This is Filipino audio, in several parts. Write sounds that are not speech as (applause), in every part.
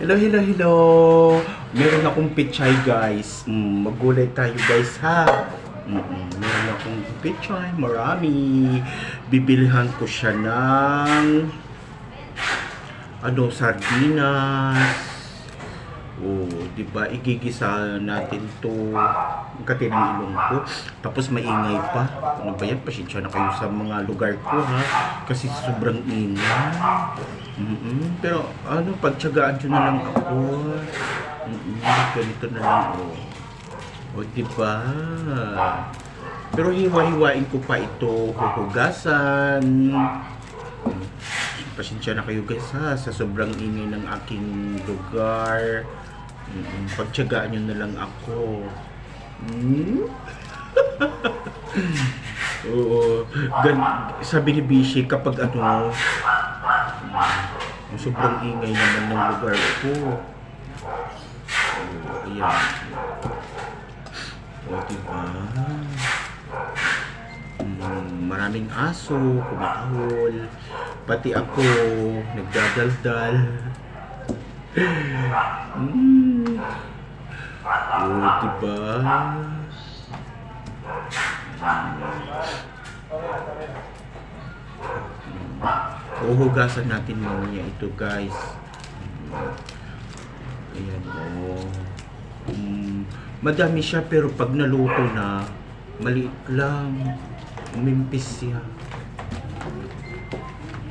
Hello, hello, hello. Meron akong pichay, guys. Mm, magulay tayo, guys, ha? Mm-mm. Meron akong pichay, marami. Bibilihan ko siya ng ano, sardinas. Oh, 'di ba? Igigisa natin 'to. Ang kati ng ilong ko. Tapos maingay pa. Ano ba yan? Pasensya na kayo sa mga lugar ko ha. Kasi sobrang ingay. mm Pero ano, pagtsagaan nyo na lang ako. mm Ganito na lang oh. O, di ba? Pero hiwa-hiwain ko pa ito. Huhugasan. Mm. Pasensya na kayo guys ha sa sobrang ingay ng aking lugar. Mm, Pagtyagaan nyo na lang ako. Hmm? (laughs) Oo. Gan sabi ni Bishi kapag ano, mm, sobrang ingay naman ng lugar ko. Oo, ayan. O, diba? Mm, maraming aso, kumakahol. Pati ako, nagdadaldal. Mm. Oh, diba? Uhugasan natin mamaya ito, guys. Ayan, oh. Mm, madami siya pero pag naluto na, maliit lang. Umimpis siya.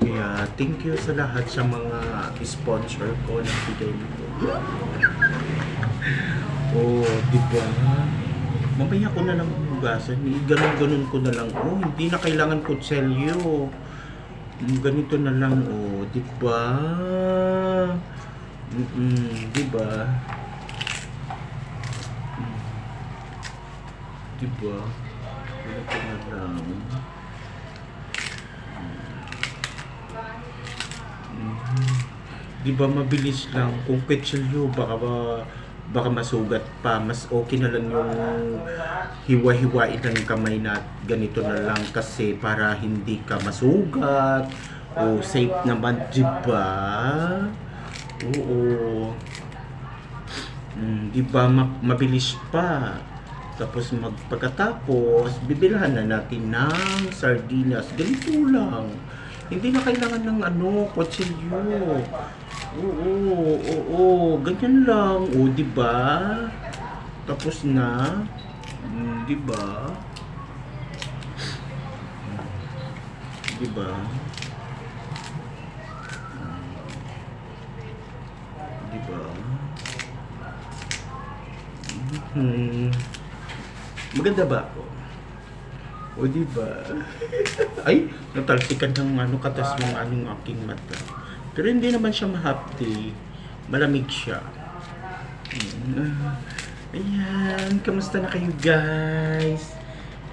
Kaya thank you sa lahat sa mga sponsor ko na bigay nito. oh, di ba? Mamaya ko na lang hugasan. Ganun-ganun ko na lang. Oh, hindi na kailangan kutselyo. Mm, Ganito na lang, oh. Di ba? Mm-mm, di ba? Mm. Di ba? Ganito na lang. Di ba mabilis lang? Kung petsilyo baka ba, baka masugat pa. Mas okay na lang yung hiwa-hiwain ng kamay na ganito na lang kasi para hindi ka masugat. O safe naman di ba? Oo. Mm, di ba ma- mabilis pa? Tapos magpagkatapos bibilhan na natin ng sardinas. Ganito lang hindi na kailangan ng ano, kutsilyo. Oo, oo, oo, ganyan lang. O, di ba? Tapos na. Mm, di ba? Di ba? Di ba? Hmm. Maganda ba ako? O di ba? Ay, natalsikan ng ano katas ng anong aking mata. Pero hindi naman siya mahapti. Malamig siya. Mm. Ayan, kamusta na kayo guys?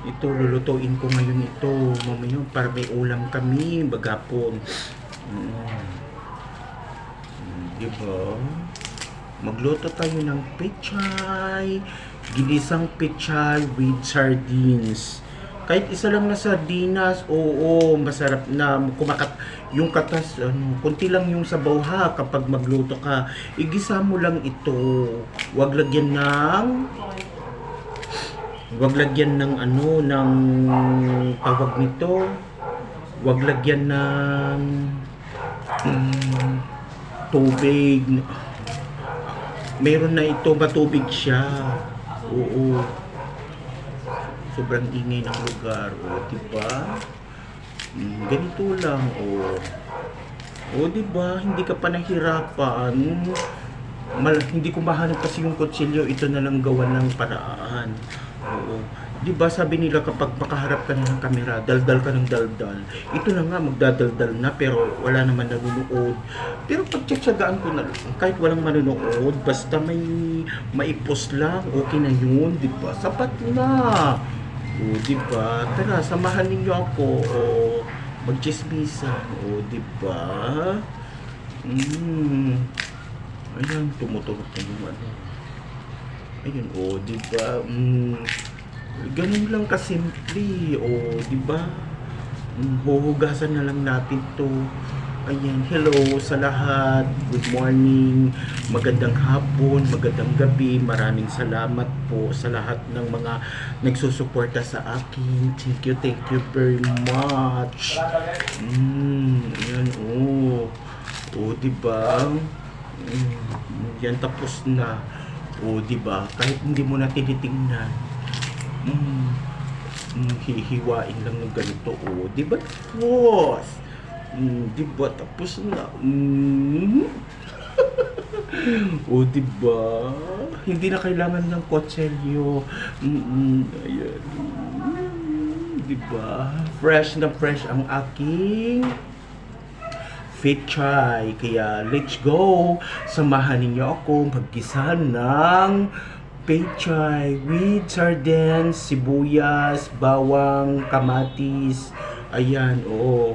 Ito, lulutuin ko ngayon ito. Mamaya para may ulam kami, bagapon. Mm. Mm, di ba? Magluto tayo ng pechay. Ginisang pechay with sardines. Kahit isa lang na sardinas, oo, masarap na kumakat yung katas, ano, kunti lang yung sabaw ha kapag magluto ka. Igisa mo lang ito. Huwag lagyan ng Huwag lagyan ng ano, ng tawag nito. Huwag lagyan ng mm, tubig. Meron na ito, matubig siya. Oo. Sobrang ingay ng lugar. O, diba? Mm, ganito lang, o. O, diba? Hindi ka pa nahirapan. Mal, hindi ko kasi yung kutsilyo. Ito na lang gawa ng paraan. Oo. Di ba sabi nila kapag makaharap ka ng kamera, daldal ka ng daldal. Ito na nga, magdadaldal na pero wala naman nanonood. Pero pagtsatsagaan ko na kahit walang manonood, basta may maipos lang, okay na yun, di ba? Sapat na. O, di ba? Tara, samahan ninyo ako. O, magchismisan. O, di ba? Mm. Ayan, tumutugot na yung ano. Ayun, o, di ba? Mm, ganun lang kasimple, o, di ba? Mm, huhugasan na lang natin to. Ayan, hello sa lahat. Good morning, magandang hapon, magandang gabi. Maraming salamat po sa lahat ng mga nagsusuporta sa akin. Thank you, thank you very much. Mm, ayan, oh. Oh, di ba? Mm, yan tapos na. Oh, di ba? Kahit hindi mo na tinitingnan. Mm, mm, hihiwain lang ng ganito. Oh, di ba? Tapos. Mm, di ba? Tapos na. Mm. (laughs) oh, di ba? Hindi na kailangan ng kotselyo. Mm, ayan. Mm, di ba? Fresh na fresh ang aking fit try. Kaya let's go. Samahan ninyo ako magkisa ng pechay with sardines, sibuyas, bawang, kamatis. Ayan, oo.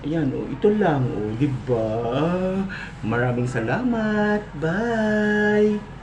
Ayan, oh, ito lang, oh, di ba? Maraming salamat. Bye.